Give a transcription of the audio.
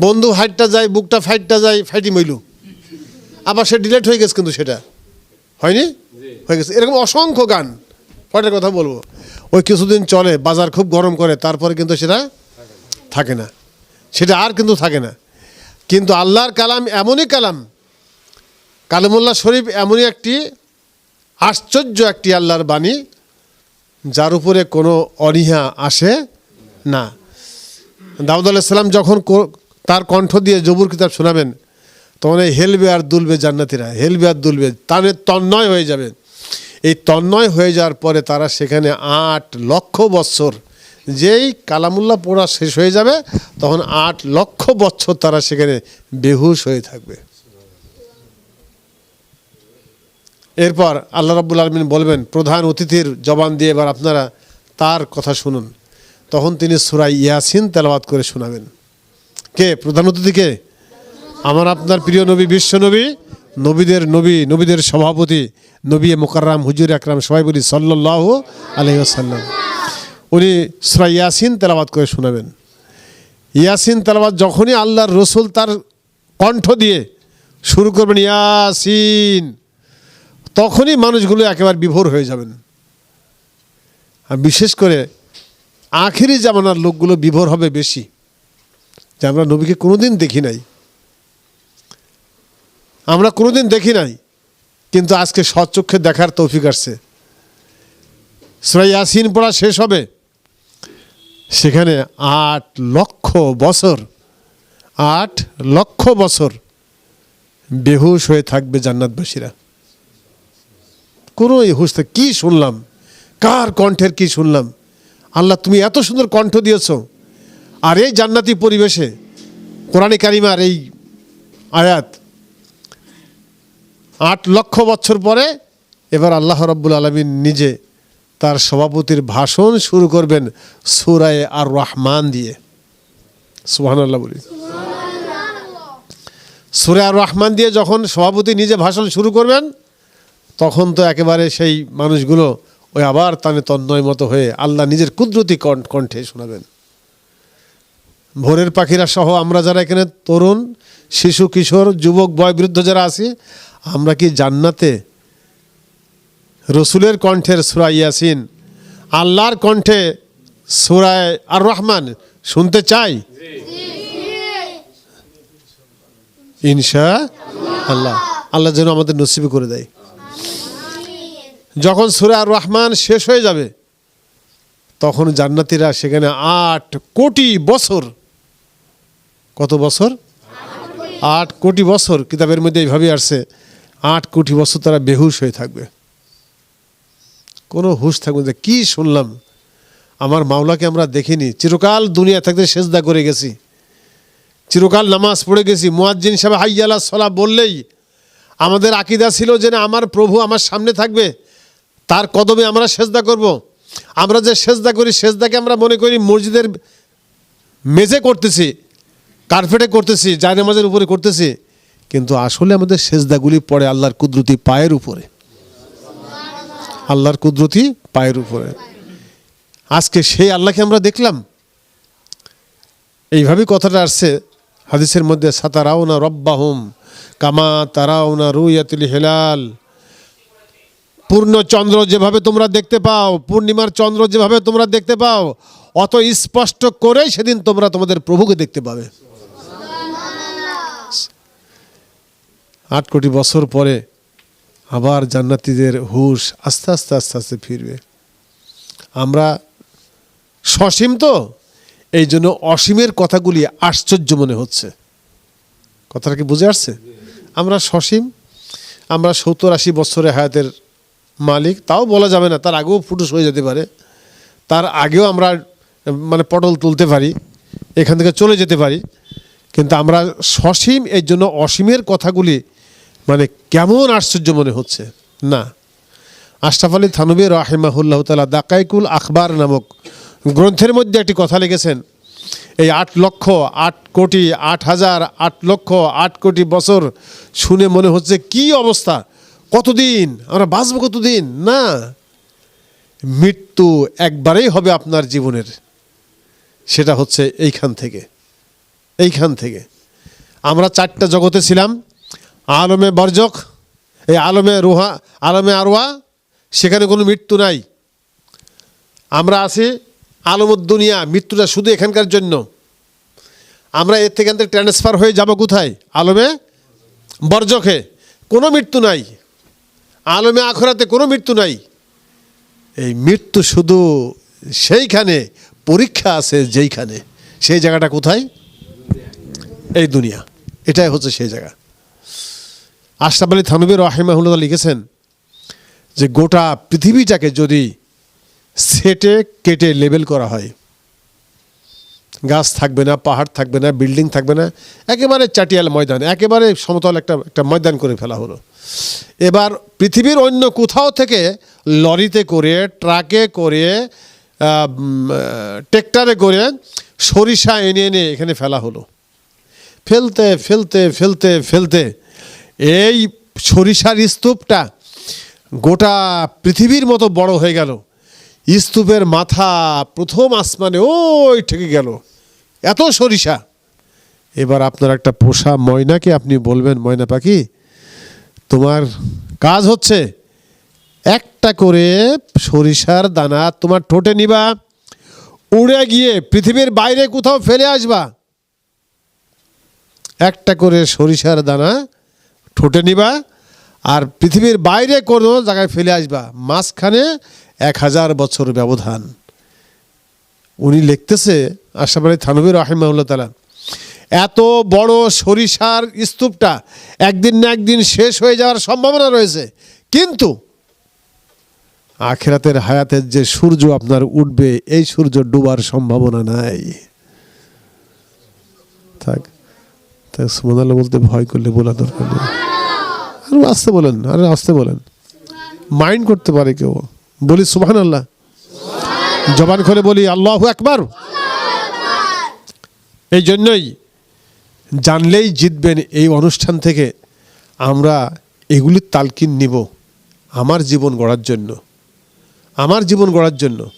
বন্ধু হাইটটা যায় বুকটা ফাইটটা যায় ফাইটি মইলু। আবার সে ডিলেট হয়ে গেছে কিন্তু সেটা। হয়নি? হয়ে গেছে। এরকম অসংখ্য গান। কয়টার কথা বলব। ওই কিছুদিন চলে বাজার খুব গরম করে তারপরে কিন্তু সেটা থাকে না। সেটা আর কিন্তু থাকে না। কিন্তু আল্লাহর কালাম এমনই কালাম। কালামুল্লাহ শরীফ এমনই একটি আশ্চর্য একটি আল্লাহর বাণী যার উপরে কোনো অনীহা আসে না। দাউদ আলাইসাল্লাম যখন তার কণ্ঠ দিয়ে জবুর কিতাব শোনাবেন। তখন এই হেলবে আর দুলবে জান্নাতিরা, হেলবে আর দুলবে তাহলে তন্ময় হয়ে যাবে। এই তন্ময় হয়ে যাওয়ার পরে তারা সেখানে আট লক্ষ বৎসর, যেই কালামুল্লা পড়া শেষ হয়ে যাবে, তখন আট লক্ষ বৎসর তারা সেখানে বেহুশ হয়ে থাকবে। এরপর আল্লাহ রাব্বুল আলমিন বলবেন, প্রধান অতিথির জবান দিয়ে এবার আপনারা তার কথা শুনুন। তখন তিনি সুরাই ইয়াসিন তেলাওয়াত করে শোনাবেন। কে? প্রধান অতিথি কে? আমার আপনার প্রিয় নবী, বিশ্ব নবী, নবীদের নবী, নবীদের সভাপতি, নবী মোকাররাম, হুজুর আকরাম, সবাই বলি সাল্লাহ আলহিহাসাল্লাম উনি সুরা ইয়াসিন তেলাওয়াত করে শোনাবেন। ইয়াসিন তেলাওয়াত যখনই আল্লাহর রসুল তার কণ্ঠ দিয়ে শুরু করবেন ইয়াসিন, তখনই মানুষগুলো একেবারে বিভোর হয়ে যাবেন। আর বিশেষ করে আখেরি জামানার লোকগুলো বিভোর হবে বেশি। যে আমরা নবীকে কোনোদিন দেখি নাই। আমরা কোনোদিন দেখি নাই, কিন্তু আজকে সচক্ষে দেখার তৌফিক আসছে। সুরাই ইয়াসিন পড়া শেষ হবে। সেখানে আট লক্ষ বছর, আট লক্ষ বছর বেহুশ হয়ে থাকবে জান্নাতবাসীরা। কোনো হুঁশতে কী শুনলাম? কার কণ্ঠের কি শুনলাম? আল্লাহ তুমি এত সুন্দর কণ্ঠ দিয়েছ। আর এই জান্নাতি পরিবেশে কোরআনে কারিমার এই আয়াত আট লক্ষ বছর পরে এবার আল্লাহ রব্বুল আলমিন নিজে তার সভাপতির ভাষণ শুরু করবেন সুরায় আর রহমান দিয়ে। সুহান আল্লাহ বলি। সুরে আর রহমান দিয়ে যখন সভাপতি নিজে ভাষণ শুরু করবেন, তখন তো একেবারে সেই মানুষগুলো ওই আবার তানে তন্ময় মতো হয়ে আল্লাহ নিজের কুদরতি কণ্ঠ- কণ্ঠে শোনাবেন। ভোরের পাখিরা সহ আমরা যারা এখানে তরুণ, শিশু, কিশোর, যুবক বয় বৃদ্ধ যারা আছি, আমরা কি জান্নাতে? রসুলের কণ্ঠের সুরা ইয়াসিন, আল্লাহর কণ্ঠে সুরায় আর রহমান শুনতে চাই? ইনশা আল্লাহ আল্লাহ যেন আমাদের নসিবে করে দেয়। যখন সুরা আর রহমান শেষ হয়ে যাবে, তখন জান্নাতিরা সেখানে আট কোটি বছর কত বছর? আট কোটি বছর কিতাবের মধ্যে এইভাবেই আসছে। আট কোটি বছর তারা বেহুশ হয়ে থাকবে। কোনো হুশ থাকবে না। কী শুনলাম? আমার মাওলাকে আমরা দেখিনি। চিরকাল দুনিয়া থাকতে সেজদা করে গেছি। চিরকাল নামাজ পড়ে গেছি। মুয়াজ্জিন সাহেব হাইয়ালা সলা বললেই আমাদের আকিদা ছিল যে না, আমার প্রভু আমার সামনে থাকবে। তার কদমে আমরা সেজদা করব। আমরা যে সেজদা করি, সেজদাকে আমরা মনে করি মসজিদের মেঝে করতেছি। কার্পেটে করতেছি, জায়নামাজের উপরে করতেছি, কিন্তু আসলে আমাদের সেজদাগুলি পড়ে আল্লাহর কুদরতি পায়ের উপরে। আল্লাহর কুদরতি পায়ের উপরে। আজকে সেই আল্লাহকে আমরা দেখলাম। এইভাবেই কথাটা আসছে হাদিসের মধ্যে সাতারাও না রব্বাহুম কামা তারাও না রুইয়াতুল হেলাল। পূর্ণ চন্দ্র যেভাবে তোমরা দেখতে পাও, পূর্ণিমার চন্দ্র যেভাবে তোমরা দেখতে পাও, অত স্পষ্ট করেই সেদিন তোমরা তোমাদের প্রভুকে দেখতে পাবে। আট কোটি বছর পরে আবার জান্নাতিদের হুশ আস্তে আস্তে আস্তে আস্তে ফিরবে। আমরা সসীম তো, এই জন্য অসীমের কথাগুলি আশ্চর্য মনে হচ্ছে। কথাটা কি বুঝে আসছে? আমরা সসীম, আমরা সত্তর আশি বছরে হায়াতের মালিক, তাও বলা যাবে না, তার আগেও ফুটুস হয়ে যেতে পারে। তার আগেও আমরা মানে পটল তুলতে পারি, এখান থেকে চলে যেতে পারি। কিন্তু আমরা সসীম এর জন্য অসীমের কথাগুলি মানে কেমন আশ্চর্য মনে হচ্ছে? না। আশরাফ আলী থানবী রাহিমাহুল্লাহ তালা দাকাইকুল আখবার নামক গ্রন্থের মধ্যে একটি কথা লিখেছেন। এই আট লক্ষ, আট কোটি, আট হাজার, আট লক্ষ, আট কোটি বছর শুনে মনে হচ্ছে কি অবস্থা? কতদিন? আমরা বাঁচবো কতদিন? না। মৃত্যু একবারেই হবে আপনার জীবনের। সেটা হচ্ছে এইখান থেকে। এইখান থেকে। আমরা চারটা জগতে ছিলাম। আলমে বর্জক, এই আলমে রুহা, আলমে আরোয়া সেখানে কোনো মৃত্যু নাই। আমরা আছি দুনিয়া মৃত্যুটা শুধু এখানকার জন্য। আমরা এর থেকে থেকে ট্রান্সফার হয়ে যাব কোথায়? আলমে বর্জকে কোনো মৃত্যু নাই। আলমে আখরাতে কোনো মৃত্যু নাই। এই মৃত্যু শুধু সেইখানে, পরীক্ষা আছে যেইখানে। সেই জায়গাটা কোথায়? এই দুনিয়া। এটাই হচ্ছে সেই জায়গা। আশরাফ আলী থানবির রাহিমাহুল্লাহ লিখেছেন যে গোটা পৃথিবীটাকে যদি সেটে, কেটে লেবেল করা হয়, গাছ থাকবে না, পাহাড় থাকবে না, বিল্ডিং থাকবে না, একেবারে চাটিয়াল ময়দান, একেবারে সমতল একটা একটা ময়দান করে ফেলা হলো। এবার পৃথিবীর অন্য কোথাও থেকে লরিতে করে, ট্রাকে করে ট্রেক্টরে করে সরিষা এনে এনে এখানে ফেলা হলো। ফেলতে ফেলতে ফেলতে ফেলতে এই সরিষার স্তূপটা গোটা পৃথিবীর মতো বড় হয়ে গেল। স্তূপের মাথা প্রথম আসমানে ওই ঠেকে গেল। এত সরিষা। এবার আপনার একটা পোষা ময়নাকে আপনি বলবেন, ময়না পাখি, তোমার কাজ হচ্ছে একটা করে সরিষার দানা তোমার ঠোঁটে নিবা, উড়ে গিয়ে পৃথিবীর বাইরে কোথাও ফেলে আসবা। একটা করে সরিষার দানা ঠোঁটে নিবা আর পৃথিবীর বাইরে কোনো জায়গায় ফেলে আসবা। মাঝখানে এক হাজার বছর ব্যবধান। উনি লিখতেছে আশাফ আলী থানবী রাহিমাউল্লাহ তালা এত বড় সরিষার স্তূপটা একদিন না একদিন শেষ হয়ে যাওয়ার সম্ভাবনা রয়েছে। কিন্তু আখেরাতের হায়াতের যে সূর্য আপনার উঠবে, এই সূর্য ডুবার সম্ভাবনা নাই। থাক। তাই সুমন বলতে ভয় করলে বলা দরকার নেই। আরে আসতে বলেন, আরে আসতে বলেন। মাইন্ড করতে পারে কেউ। বলি সুবহান আল্লাহ জবান করে বলি, আল্লাহ একবার এই জন্যই জানলেই জিতবেন এই অনুষ্ঠান থেকে আমরা এগুলির তালকিন নিব আমার জীবন গড়ার জন্য। আমার জীবন গড়ার জন্য।